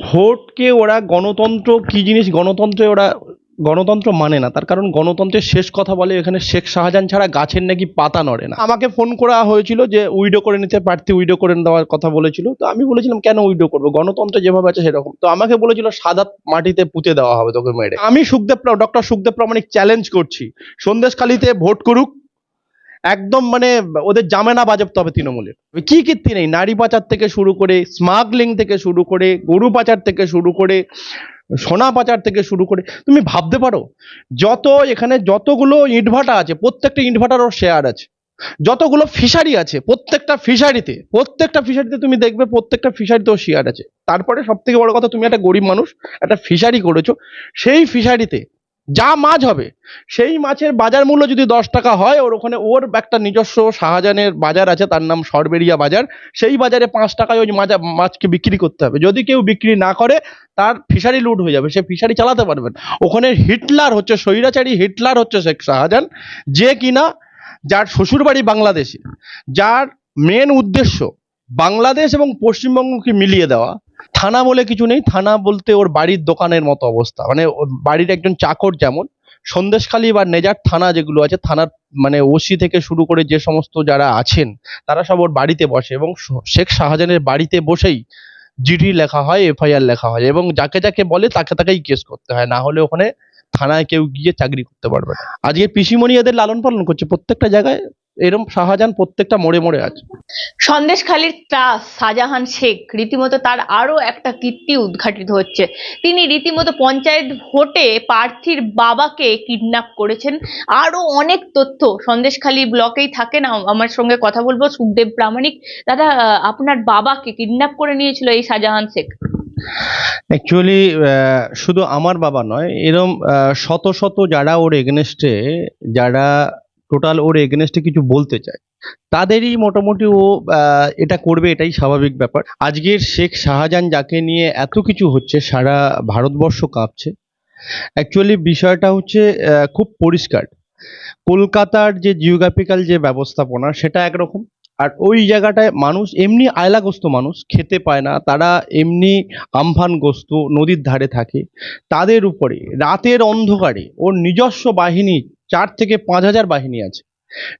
ভোটকে ওরা গণতন্ত্র, কি জিনিস গণতন্ত্রে ওরা, গণতন্ত্র মানে না। তার কারণ গণতন্ত্রের শেষ কথা বলে এখানে শেখ শাহজাহান ছাড়া গাছের নাকি পাতা নড়ে না। আমাকে ফোন করা হয়েছিল যে, উইডো করে নিতে, প্রার্থী উইডো করে দেওয়ার কথা বলেছিল। তো আমি বলেছিলাম, কেন উইডো করব? গণতন্ত্র যেভাবে আছে সেরকম। তো আমাকে বলেছিল, সাদা মাটিতে পুঁতে দেওয়া হবে তোকে মেরে। আমি সুখদেব ডক্টর সুখদেব প্রামাণিক চ্যালেঞ্জ করছি। সন্দেশখালিতে ভোট করুক একদম মানে ওদের জামেনা বাজাতে হবে তৃণমূলের। কি কীর্তি নেই? নারী পাচার থেকে শুরু করে স্মাগলিং থেকে শুরু করে, গরু পাচার থেকে শুরু করে, সোনা পাচার থেকে শুরু করে। তুমি ভাবতে পারো, যত এখানে যতগুলো ইটভাটা আছে, প্রত্যেকটা ইটভাটারও শেয়ার আছে। যতগুলো ফিশারি আছে, প্রত্যেকটা ফিশারিতে প্রত্যেকটা ফিশারিতে তুমি দেখবে, প্রত্যেকটা ফিশারিতেও শেয়ার আছে। তারপরে সব থেকে বড় কথা, তুমি একটা গরিব মানুষ, একটা ফিশারি করেছ। সেই ফিশারিতে যা মাছ হবে। সেই মাছের বাজার মূল্য যদি দশ টাকা হয়, ওর ওখানে ওর একটা নিজস্ব শাহজাহানের বাজার আছে, তার নাম সরবেরিয়া বাজার। সেই বাজারে পাঁচ টাকায় ওই মাছ, মাছকে বিক্রি করতে হবে। যদি কেউ বিক্রি না করে, তার ফিশারি লুট হয়ে যাবে। সে ফিশারি চালাতে পারবে না। ওখানে হিটলার হচ্ছে, স্বৈরাচারী হিটলার হচ্ছে শেখ শাহজাহান, যে কিনা যার শ্বশুরবাড়ি বাংলাদেশে। যার মেন উদ্দেশ্য বাংলাদেশ এবং পশ্চিমবঙ্গকে মিলিয়ে দেওয়া। থানা বলে কিছু নেই, থানা বলতে ওর বাড়ির দোকানের মতো অবস্থা। মানে ওর বাড়ির একজন চাকর যেমন, সন্দেশখালী বা নেজার থানা যেগুলো আছে, থানার মানে ওসি থেকে শুরু করে যে সমস্ত যারা আছেন, তারা সব ওর বাড়িতে বসে এবং শেখ শাহজাহানের বাড়িতে বসেই জিডি লেখা হয়, এফআইআর লেখা হয় এবং যাকে যাকে বলে তাকে তাকেই কেস করতে হয়। না হলে ওখানে থানায় কেউ গিয়ে চাকরি করতে পারবে না। আজকে পিসিমণি এদের লালন পালন করছে। প্রত্যেকটা জায়গায় এরম শাহজাহান প্রত্যেকটা মোড়ে মোড়ে আছে। সন্দেশখালীর ত্রাস শাহজাহান শেখ রীতিমতো তার আরও একটা কীর্তি উদ্ঘাটিত হচ্ছে। তিনি রীতিমতো পঞ্চায়েত ভোটে প্রার্থীর বাবাকে কিডন্যাপ করেছেন। আরও অনেক তথ্য সন্দেশখালী ব্লকেই থাকেন আম- আমার সঙ্গে কথা বলব। সুখদেব প্রামাণিক দাদা আপনার বাবাকে কিডন্যাপ করে নিয়েছিল এই শাহজাহান শেখ। অ্যাকচুয়ালি শুধু আমার বাবা নয় এরম শত শত যারা ওর এগেনস্টে যারা টোটাল ওর এগেনস্টে কিছু বলতে চায়। তাদেরই মোটামুটি ও এটা করবে, এটাই স্বাভাবিক ব্যাপার। আজকের শেখ শাহজাহান যাকে নিয়ে এত কিছু হচ্ছে, সারা ভারতবর্ষ কাঁপছে। অ্যাকচুয়ালি বিষয়টা হচ্ছে খুব পরিষ্কার। কলকাতার যে জিওগ্রাফিক্যাল যে ব্যবস্থাপনা, সেটা একরকম। আর ওই জায়গাটায় মানুষ এমনি আয়লাগ্রস্ত মানুষ, খেতে পায় না। তারা এমনি আমফানগ্রস্ত, নদীর ধারে থাকে। তাদের উপরে, রাতের অন্ধকারে, ওর নিজস্ব বাহিনী, চার থেকে পাঁচ হাজার বাহিনী আছে।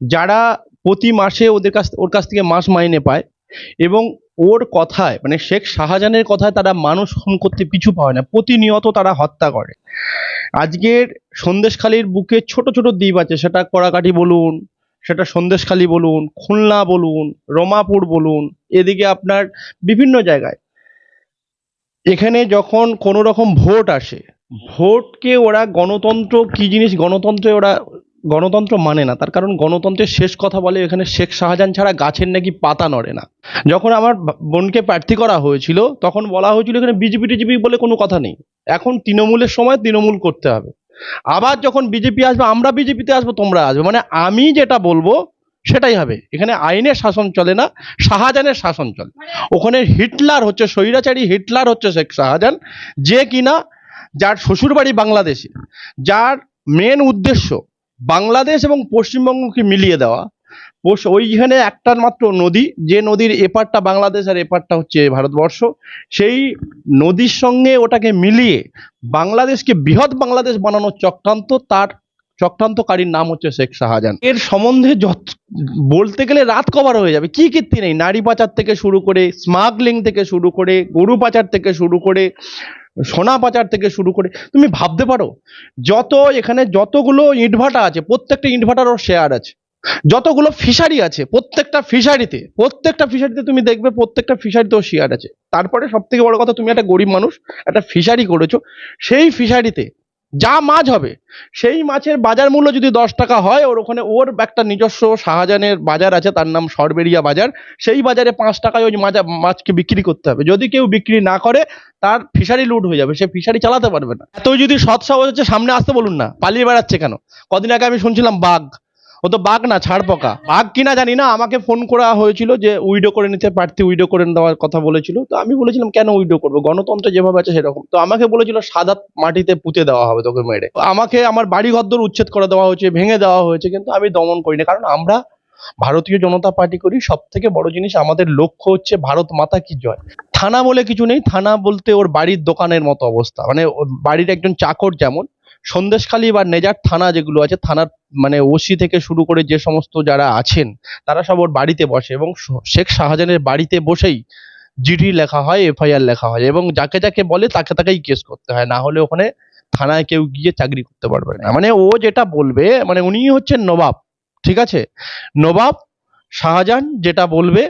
যারা প্রতি মাসে ওদের কাছ, ওর কাছ থেকে মাস মাইনে পায় এবং ওর কথায় মানে শেখ শাহজাহানের কথায় তারা মানুষ খুন করতে পিছু পায় না, প্রতিনিয়ত তারা হত্যা করে। আজকের সন্দেশখালীর বুকে ছোট ছোট দ্বীপ আছে, সেটা কড়াকাঠি বলুন সেটা সন্দেশখালী বলুন, খুলনা বলুন, রমাপুর বলুন, এদিকে আপনার বিভিন্ন জায়গায়। এখানে যখন কোনো রকম ভোট আসে, ভোটকে ওরা গণতন্ত্র, কি জিনিস গণতন্ত্রে ওরা, গণতন্ত্র মানে না, তার কারণ গণতন্ত্রের শেষ কথা বলে এখানে শেখ শাহজাহান ছাড়া গাছের নাকি পাতা নড়ে না। যখন আমার বোনকে প্রার্থী করা হয়েছিল, তখন বলা হয়েছিল এখানে বিজেপি টিজেপি বলে কোনো কথা নেই। এখন তৃণমূলের সময় তৃণমূল করতে হবে। আবার যখন বিজেপি আসবে, আমরা বিজেপিতে আসব, তোমরা আসবে। মানে আমি যেটা বলব, সেটাই হবে। এখানে আইনের শাসন চলে না, শাহজাহানের শাসন চলে। ওখানে হিটলার হচ্ছে, স্বৈরাচারী হিটলার হচ্ছে শেখ শাহজাহান, যে কিনা যার শ্বশুরবাড়ি বাংলাদেশে, যার মেন উদ্দেশ্য বাংলাদেশ এবং পশ্চিমবঙ্গকে মিলিয়ে দেওয়া পশ্চ- ওইখানে একটার মাত্র নদী, যে নদীর এপারটা বাংলাদেশ আর এপারটা হচ্ছে ভারতবর্ষ, সেই নদীর সঙ্গে ওটাকে মিলিয়ে বাংলাদেশকে বৃহৎ বাংলাদেশ বানানোর চক্রান্ত, তার চক্রান্তকারীর নাম হচ্ছে শেখ শাহজাহান। এর সম্বন্ধে বলতে গেলে রাত কভার হয়ে যাবে, কি কীর্তি নেই? নারী পাচার থেকে শুরু করে স্মাগলিং থেকে শুরু করে, গরু পাচার থেকে শুরু করে, সোনা পাচার থেকে শুরু করে, তুমি ভাবতে পারো, যত এখানে যতগুলো ইটভাটা আছে, প্রত্যেকটা ইটভাটারও শেয়ার আছে। যতগুলো ফিশারি আছে, প্রত্যেকটা ফিশারিতে প্রত্যেকটা ফিশারিতে তুমি দেখবে প্রত্যেকটা ফিশারিতেও শেয়ার আছে। তারপরে সব থেকে বড় কথা, তুমি একটা গরিব মানুষ, একটা ফিশারি করেছ, সেই ফিশারিতে যা মাছ হবে, সেই মাছের বাজার মূল্য যদি দশ টাকা হয়, ওর ওখানে ওর একটা নিজস্ব শাহজাহানের বাজার আছে, তার নাম সরবেরিয়া বাজার, সেই বাজারে পাঁচ টাকায় ওই মাছ মাছকে বিক্রি করতে হবে। যদি কেউ বিক্রি না করে, তার ফিশারি লুট হয়ে যাবে, সে ফিশারি চালাতে পারবে না। এত যদি সৎ সাহস হচ্ছে, সামনে আসতে বলুন না, পালিয়ে বেড়াচ্ছে কেন? কদিন আগে আমি শুনছিলাম বাঘ। ও তো বাঘ না, ছাড় পোকা। বাঘ কিনা জানি না, আমাকে ফোন করা হয়েছিল যে উইডো করে নিতে, প্রার্থী উইডো করে দেওয়ার কথা বলেছিল। তো আমি বলেছিলাম, কেন উইডো করব? গণতন্ত্র যেভাবে আছে সেরকম। তো আমাকে বলেছিল, সাদা মাটিতে পুঁতে দেওয়া হবে তোকে মেরে। আমাকে আমার বাড়ি ঘরদোর উচ্ছেদ করে দেওয়া হয়েছে, ভেঙে দেওয়া হয়েছে, কিন্তু আমি দমন করি না কারণ আমরা ভারতীয় জনতা পার্টি করি সব থেকে বড় জিনিস আমাদের লক্ষ্য হচ্ছে ভারত মাতা কি জয়। থানা বলে কিছু নেই, থানা বলতে ওর বাড়ির দোকানের মতো অবস্থা। মানে বাড়ির একজন চাকর যেমন, সন্দেশখালী বা নেজার থানা যেগুলো আছে, থানার মানে ওসি থেকে শুরু করে যে সমস্ত যারা আছেন, তারা সব ওর বাড়িতে বসে এবং শেখ শাহজাহানের বাড়িতে বসেই জিডি লেখা হয়, এফআইআর লেখা হয় এবং যাকে যাকে বলে তাকে তাকেই কেস করতে হয়। না হলে ওখানে থানায় কেউ গিয়ে চাকরি করতে পারবে না। মানে ও যেটা বলবে মানে উনি হচ্ছেন নবাব, ঠিক আছে? নবাব শাহজাহান যেটা বলবে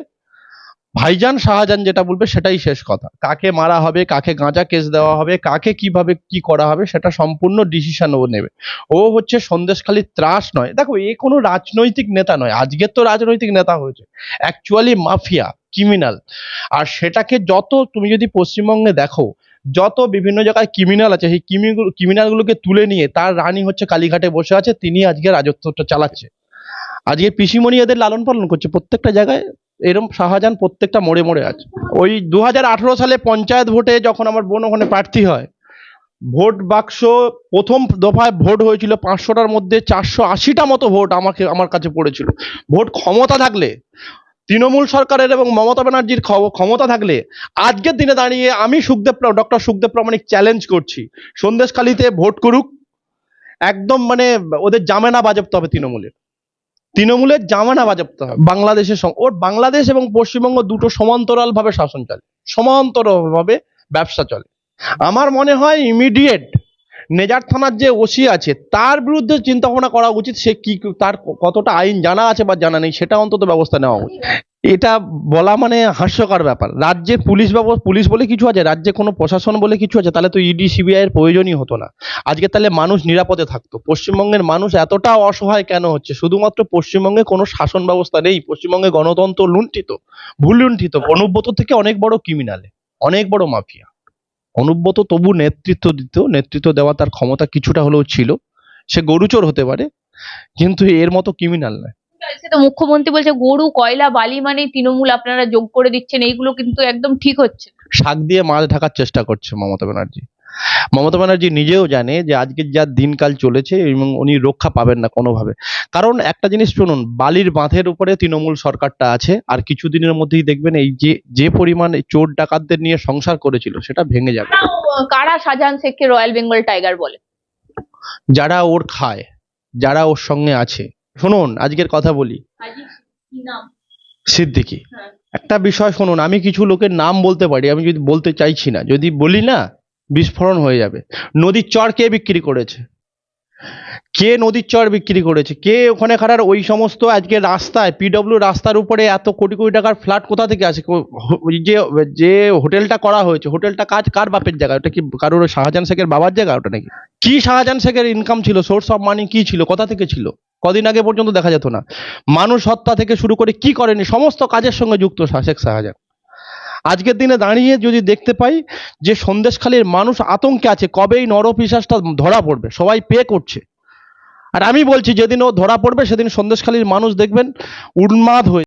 ভাইজান শাহজাহান যেটা বলবে সেটাই শেষ কথা। কাকে মারা হবে, কাকে গাঁজা কেস দেওয়া হবে, কাকে কীভাবে কি করা হবে সেটা সম্পূর্ণ ডিসিশন ও নেবে। ও হচ্ছে সন্দেশখালী ত্রাস নয়। দেখো, এ কোনো রাজনৈতিক নেতা নয়। আজকের তো রাজনৈতিক নেতা হয়েছে। অ্যাকচুয়ালি মাফিয়া ক্রিমিনাল আর সেটাকে যত তুমি যদি পশ্চিমবঙ্গে দেখো, যত বিভিন্ন জায়গায় ক্রিমিনাল আছে, সেই ক্রিমিনালগুলোকে তুলে নিয়ে, তার রানী হচ্ছে কালীঘাটে বসে আছে, তিনি আজকে রাজত্বটা চালাচ্ছে। আজকে পিসিমণি এদের লালন পালন করছে। প্রত্যেকটা জায়গায় এরম শাহজাহান প্রত্যেকটা মোড়ে মোড়ে আছে। ওই দু হাজার আঠেরো সালে পঞ্চায়েত ভোটে যখন আমার বোন ওখানে প্রার্থী হয়, ভোট বাক্স প্রথম দফায় ভোট হয়েছিল পাঁচশোটার মধ্যে চারশো আশিটা মতো ভোট আমাকে, আমার কাছে পড়েছিল। ভোট ক্ষমতা থাকলে, তৃণমূল সরকারের এবং মমতা ব্যানার্জির ক্ষমতা থাকলে, আজকের দিনে দাঁড়িয়ে আমি সুখদেব ডক্টর সুখদেব প্রামাণিক চ্যালেঞ্জ করছি। সন্দেশখালিতে ভোট করুক। একদম মানে ওদের জামেনা বাজাতে হবে তৃণমূলের। তৃণমূলের জামানা বাজাতে হবে। বাংলাদেশের ওর বাংলাদেশ এবং পশ্চিমবঙ্গ দুটো সমান্তরাল ভাবে শাসন চলে। সমান্তরভাবে ব্যবসা চলে। আমার মনে হয় ইমিডিয়েট নেজার থানার যে ওসি আছে, তার বিরুদ্ধে চিন্তা ভাবনা করা উচিত সে কি তার কতটা আইন জানা আছে বা জানা নেই, সেটা অন্তত ব্যবস্থা নেওয়া উচিত। এটা বলা মানে হাস্যকর ব্যাপার। রাজ্যে পুলিশ ব্যবস্থা পুলিশ বলে কিছু আছে? রাজ্যে কোনো প্রশাসন বলে কিছু আছে? তাহলে তো ইডি সিবিআই এর প্রয়োজনই হতো না। আজকে তাহলে মানুষ নিরাপদে থাকতো। পশ্চিমবঙ্গের মানুষ এতটা অসহায় কেন হচ্ছে? শুধুমাত্র পশ্চিমবঙ্গে কোনো শাসন ব্যবস্থা নেই। পশ্চিমবঙ্গে গণতন্ত্র লুণ্ঠিত, ভুল লুণ্ঠিত। অনুব্রত থেকে অনেক বড় ক্রিমিনালে অনেক বড় মাফিয়া অনুব্রত তবু নেতৃত্ব দিত। নেতৃত্ব দেওয়া তার ক্ষমতা কিছুটা হলেও ছিল। সে গরুচোর হতে পারে, কিন্তু এর মতো ক্রিমিনাল নয়। সে তো মুখ্যমন্ত্রী বলছে গরু কয়লা বালি মানে তৃণমূল আপনারা যোগ করে দিচ্ছেন এইগুলো কিন্তু একদম ঠিক হচ্ছে শাক দিয়ে মাছ ঢাকার চেষ্টা করছে মমতা ব্যানার্জি। মমতা ব্যানার্জি নিজেও জানে যে আজকের যা দিনকাল চলেছে এবং উনি রক্ষা পাবেন না কোনোভাবে। কারণ একটা জিনিস শুনুন বালির বাঁধের উপরে তৃণমূল সরকারটা আছে আর কিছুদিনের মধ্যেই দেখবেন এই যে যে পরিমাণ চোর ডাকাতদের নিয়ে সংসার করেছিল সেটা ভেঙে যাবে। কারা শাহজাহান শেখকে রয়্যাল বেঙ্গল টাইগার বলে? যারা ওর খায় যারা ওর সঙ্গে আছে শুনুন আজকের কথা বলি। সিদ্দিকি। হ্যাঁ। একটা বিষয় শুনুন আমি কিছু লোকের নাম বলতে পারি আমি যদি বলতে চাইছি না যদি বলি না বিস্ফোরণ হয়ে যাবে। নদীর চর কে বিক্রি করেছে? কে নদীর চর বিক্রি করেছে? কে ওখানে খারার ওই সমস্ত আজকে রাস্তায় পিডব্লিউ রাস্তার উপরে এত কোটি কোটি টাকার ফ্ল্যাট কোথা থেকে আসে? যে যে হোটেলটা করা হয়েছে হোটেলটা কাজ কার বাপের জায়গা? ওটা কি কারোর শাহজাহান শেখের বাবার জায়গা ওটা নাকি? কি শাহজাহান শেখের ইনকাম ছিল? সোর্স অফ মানি কি ছিল? কোথা থেকে ছিল? কদিন আগে পর্যন্ত দেখা যেত না। মানুষ হত্যা থেকে শুরু করে কি করেনি, সমস্ত কাজের সঙ্গে যুক্ত শেখ শাহজাহান। আজকের দিনে দাঁড়িয়ে যদি দেখতে পাই যে সন্দেশখালীর মানুষ আতঙ্কে আছে, কবেই নরপিশাসটা ধরা পড়বে, সবাই পে করছে। আর আমি বলছি যেদিন ও ধরা পড়বে, সেদিন সন্দেশখালীর মানুষ দেখবেন উন্মাদ হয়ে